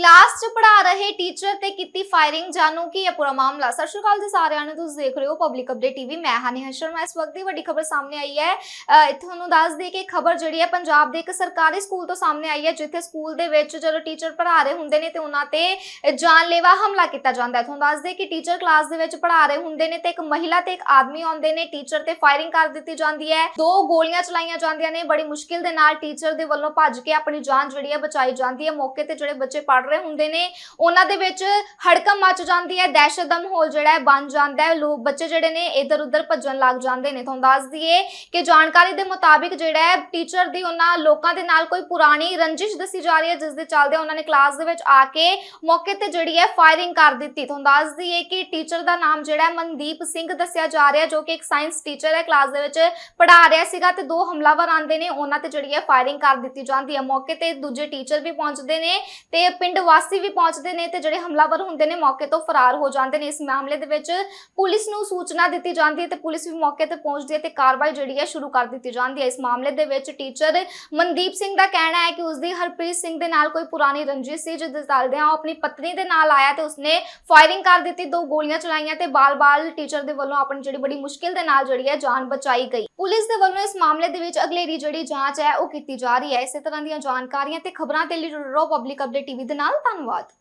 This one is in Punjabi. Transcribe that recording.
ਕਲਾਸ 'ਚ ਪੜ੍ਹਾ ਰਹੇ ਟੀਚਰ ਤੇ ਕੀਤੀ ਫਾਇਰਿੰਗ ਜਾਣੋ ਕੀ ਇਹ ਪੂਰਾ ਮਾਮਲਾ। ਸਤਿ ਸ਼੍ਰੀ ਅਕਾਲ ਜੀ ਸਾਰਿਆਂ ਨੂੰ, ਤੁਸੀਂ ਦੇਖ ਰਹੇ ਹੋ ਪਬਲਿਕ ਅਪਡੇਟ ਟੀਵੀ ਮੈਂ ਹਾਨੀ ਹਸ਼ਰ ਮੈਂ ਇਸ ਵਕਤ ਦੀ ਵੱਡੀ ਖਬਰ ਸਾਹਮਣੇ ਆਈ ਹੈ। ਇੱਥੇ ਤੁਹਾਨੂੰ ਦੱਸ ਦਈਏ ਕਿ ਖਬਰ ਜਿਹੜੀ ਹੈ ਪੰਜਾਬ ਦੇ ਇੱਕ ਸਰਕਾਰੀ ਸਕੂਲ ਤੋਂ ਸਾਹਮਣੇ ਆਈ ਹੈ, ਜਿੱਥੇ ਸਕੂਲ ਦੇ ਵਿੱਚ ਜਦੋਂ ਟੀਚਰ ਪੜ੍ਹਾ ਰਹੇ ਹੁੰਦੇ ਨੇ ਤੇ ਉਹਨਾਂ ਤੇ ਜਾਨਲੇਵਾ ਹਮਲਾ ਕੀਤਾ ਜਾਂਦਾ ਹੈ। ਤੁਹਾਨੂੰ ਦੱਸ ਦਈਏ ਕਿ ਟੀਚਰ ਕਲਾਸ ਦੇ ਵਿੱਚ ਪੜ੍ਹਾ ਰਹੇ ਹੁੰਦੇ ਨੇ ਤੇ ਇੱਕ ਮਹਿਲਾ ਤੇ ਇੱਕ ਆਦਮੀ ਆਉਂਦੇ ਨੇ। ਟੀਚਰ ਤੇ ਫਾਇਰਿੰਗ ਕਰ ਦਿੱਤੀ ਜਾਂਦੀ ਹੈ। ਦੋ ਗੋਲੀਆਂ ਚਲਾਈਆਂ ਜਾਂਦੀਆਂ ਨੇ। ਬੜੀ ਮੁਸ਼ਕਿਲ ਦੇ ਨਾਲ ਟੀਚਰ ਦੇ ਵੱਲੋਂ ਭੱਜ ਕੇ ਆਪਣੀ ਜਾਨ ਜਿਹੜੀ ਹੈ ਬਚਾਈ ਜਾਂਦੀ ਹੈ। ਮੌਕੇ ਤੇ ਜਿਹੜੇ ਬੱਚੇ ਪੜ੍ਹ ਰਹੇ ਹੁੰਦੇ ਨੇ, ਉਹਨਾਂ ਦੇ ਵਿੱਚ ਹੜਕਮ ਮਚ ਜਾਂਦੀ ਹੈ, ਦਹਿਸ਼ਤ ਦਾ ਮਾਹੌਲ ਜਿਹੜਾ ਹੈ ਬਣ ਜਾਂਦਾ ਹੈ, ਲੋਕ ਬੱਚੇ ਜਿਹੜੇ ਨੇ ਇਧਰ ਉਧਰ ਭੱਜਣ ਲੱਗ ਜਾਂਦੇ ਨੇ। ਤੁਹਾਨੂੰ ਦੱਸ ਦਈਏ ਕਿ ਜਾਣਕਾਰੀ ਦੇ ਮੁਤਾਬਿਕ ਜਿਹੜਾ ਹੈ ਟੀਚਰ ਦੀ ਉਹਨਾਂ ਲੋਕਾਂ ਦੇ ਨਾਲ ਕੋਈ ਪੁਰਾਣੀ ਰੰਜਿਸ਼ ਦੱਸੀ ਜਾ ਰਹੀ ਹੈ, ਜਿਸ ਦੇ ਚੱਲਦੇ ਉਹਨਾਂ ਨੇ ਕਲਾਸ ਦੇ ਵਿੱਚ ਆ ਕੇ ਮੌਕੇ ਤੇ ਜਿਹੜੀ ਹੈ ਫਾਇਰਿੰਗ ਕਰ ਦਿੱਤੀ। ਤੁਹਾਨੂੰ ਦੱਸ ਦਈਏ ਕਿ ਟੀਚਰ ਦਾ ਨਾਮ ਜਿਹੜਾ ਹੈ ਮਨਦੀਪ ਸਿੰਘ ਦੱਸਿਆ ਜਾ ਰਿਹਾ, ਜੋ ਕਿ ਇੱਕ ਸਾਇੰਸ ਟੀਚਰ ਹੈ ਕਲਾਸ ਦੇ ਵਿੱਚ ਪੜ੍ਹਾ ਰਿਹਾ ਸੀਗਾ ਤੇ ਦੋ ਹਮਲਾਵਰ ਆਂਦੇ ਨੇ, ਉਹਨਾਂ ਤੇ ਜਿਹੜੀ ਹੈ ਫਾਇਰਿੰਗ ਕਰ ਦਿੱਤੀ ਜਾਂਦੀ ਹੈ। ਮੌਕੇ ਤੇ ਦੂਜੇ ਟੀਚਰ ਵੀ ਪਹੁੰਚਦੇ ਨੇ ਤੇ ਪਿੰਡ ਵਾਸੀ ਵੀ ਪਹੁੰਚਦੇ ਨੇ ਤੇ ਜਿਹੜੇ ਹਮਲਾਵਰ ਹੁੰਦੇ ਨੇ ਮੌਕੇ ਤੋਂ ਫਰਾਰ ਹੋ ਜਾਂਦੇ ਨੇ। ਇਸ ਮਾਮਲੇ ਦੇ ਵਿੱਚ ਪੁਲਿਸ ਨੂੰ ਸੂਚਨਾ ਦਿੱਤੀ ਜਾਂਦੀ ਹੈ ਤੇ ਪੁਲਿਸ ਵੀ ਮੌਕੇ ਤੇ ਪਹੁੰਚਦੀ ਹੈ ਤੇ ਕਾਰਵਾਈ ਜਿਹੜੀ ਹੈ ਸ਼ੁਰੂ ਕਰ ਦਿੱਤੀ ਜਾਂਦੀ ਹੈ। ਇਸ ਮਾਮਲੇ ਦੇ ਵਿੱਚ ਟੀਚਰ ਮਨਦੀਪ ਸਿੰਘ ਦਾ ਕਹਿਣਾ ਹੈ ਕਿ ਉਸਦੀ ਹਰਪ੍ਰੀਤ ਸਿੰਘ ਦੇ ਨਾਲ ਕੋਈ ਪੁਰਾਣੀ ਰੰਜਿਸ਼ ਸੀ, ਜਿਸ ਦੇ ਚੱਲਦਿਆਂ ਉਹ ਆਪਣੀ ਪਤਨੀ ਦੇ ਨਾਲ ਆਇਆ ਤੇ ਉਸਨੇ ਫਾਇਰਿੰਗ ਕਰ ਦਿੱਤੀ, ਦੋ ਗੋਲੀਆਂ ਚਲਾਈਆਂ ਤੇ ਬਾਲ-ਬਾਲ ਟੀਚਰ ਦੇ ਵੱਲੋਂ ਆਪਣੀ ਜਿਹੜੀ ਬੜੀ ਮੁਸ਼ਕਿਲ ਦੇ ਨਾਲ ਜਿਹੜੀ ਹੈ ਜਾਨ ਬਚਾਈ ਗਈ। ਪੁਲਿਸ ਦੇ ਵੱਲੋਂ ਇਸ ਮਾਮਲੇ ਦੇ ਵਿੱਚ ਅਗਲੇਰੀ ਜਿਹੜੀ ਜਾਂਚ ਹੈ ਉਹ ਕੀਤੀ ਜਾ ਰਹੀ ਹੈ। ਇਸੇ ਤਰ੍ਹਾਂ ਦੀਆਂ ਜਾਣਕਾਰੀਆਂ ਤੇ ਖਬਰਾਂ ਦੇ ਲਈ ਰੋ ਪਬਲਿਕ ਅਪਡੇਟ ਟੀਵੀ ਦੇ ਨਾਲ। ਧੰਨਵਾਦ।